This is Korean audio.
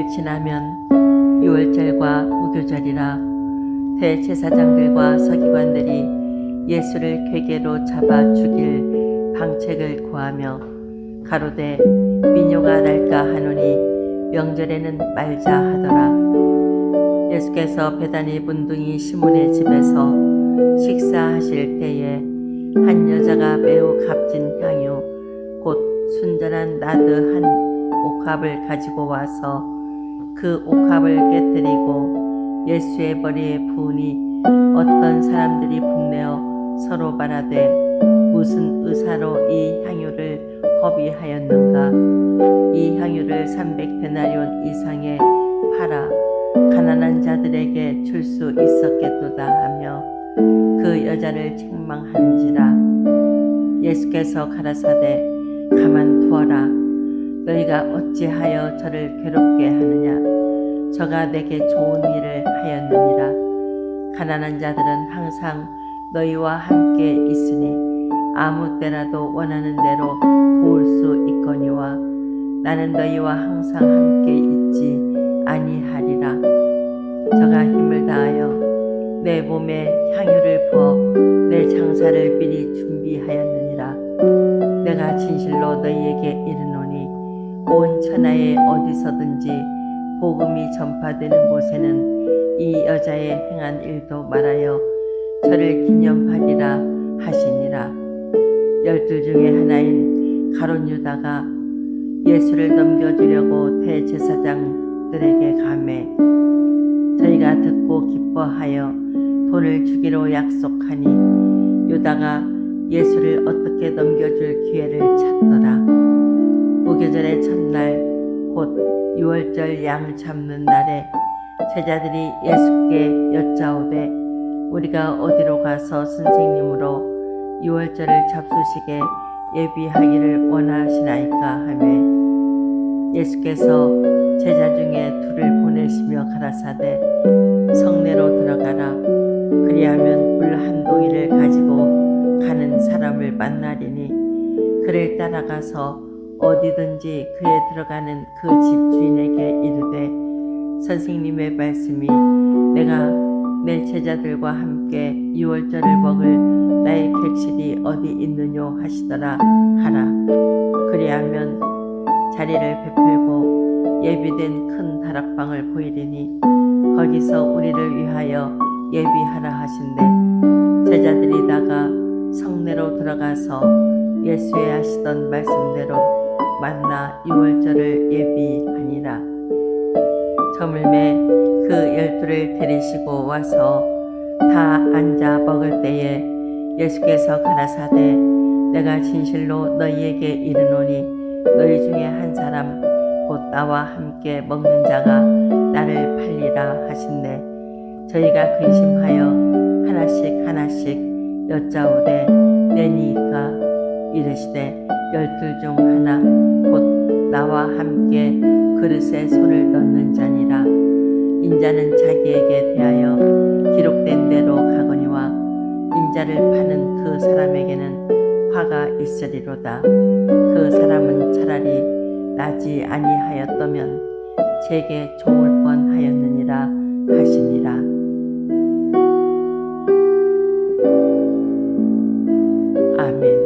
6일 지나면 유월절과 무교절이라 대제사장들과 서기관들이 예수를 괴계로 잡아 죽일 방책을 구하며 가로되 민요가 날까 하노니 명절에는 말자 하더라. 예수께서 베다니 문둥이 시몬의 집에서 식사하실 때에 한 여자가 매우 값진 향유 곧 순전한 나드 한 옥합을 가지고 와서 그 옥합을 깨뜨리고 예수의 머리에 부으니 어떤 사람들이 분내어 서로 말하되 무슨 의사로 이 향유를 허비하였는가? 이 향유를 300데나리온 이상에 팔아 가난한 자들에게 줄 수 있었겠도다 하며 그 여자를 책망하는지라. 예수께서 가라사대 가만 두어라 너희가 어찌하여 저를 괴롭게 하느냐? 저가 내게 좋은 일을 하였느니라. 가난한 자들은 항상 너희와 함께 있으니 아무 때라도 원하는 대로 도울 수 있거니와 나는 너희와 항상 함께 있지 아니하리라. 저가 힘을 다하여 내 몸에 향유를 부어 내 장사를 미리 준비하였느니라. 내가 진실로 너희에게 이르노니 온 천하에 어디서든지 복음이 전파되는 곳에는 이 여자의 행한 일도 말하여 저를 기념하리라 하시니라 열둘 중에 하나인 가론 유다가 예수를 넘겨주려고 대제사장들에게 감해 저희가 듣고 기뻐하여 돈을 주기로 약속하니 유다가 예수를 어떻게 넘겨줄 기회를 찾더라. 무교절의 첫날 곧 유월절 양 잡는 날에 제자들이 예수께 여짜오되 우리가 어디로 가서 선생님으로 유월절을 잡수시게 예비하기를 원하시나이까 하매 예수께서 제자 중에 둘을 보내시며 가라사대 성내로 들어가라. 그리하면 물 한 동이를 가지고 가는 사람을 만나리니 그를 따라가서 어디든지 그에 들어가는 그 집 주인에게 이르되 선생님의 말씀이 내가 내 제자들과 함께 유월절을 먹을 나의 객실이 어디 있느뇨 하시더라 하라. 그리하면 자리를 베풀고 예비된 큰 다락방을 보이리니 거기서 우리를 위하여 예비하라 하신대. 제자들이 나가 성내로 들어가서 예수의 하시던 말씀대로 만나 유월절을 예비하니라. 저물매 그 열두를 데리시고 와서 다 앉아 먹을 때에 예수께서 가라사대 내가 진실로 너희에게 이르노니 너희 중에 한 사람 곧 나와 함께 먹는 자가 나를 팔리라 하신대. 저희가 근심하여 하나씩 하나씩 여짜오되 내니까 이르시되 열둘 중 하나 곧 나와 함께 그릇에 손을 넣는 자니라. 인자는 자기에게 대하여 기록된 대로 가거니와 인자를 파는 그 사람에게는 화가 있으리로다. 그 사람은 차라리 나지 아니하였다면 제게 좋을 뻔하였느니라 하시니라. 아멘.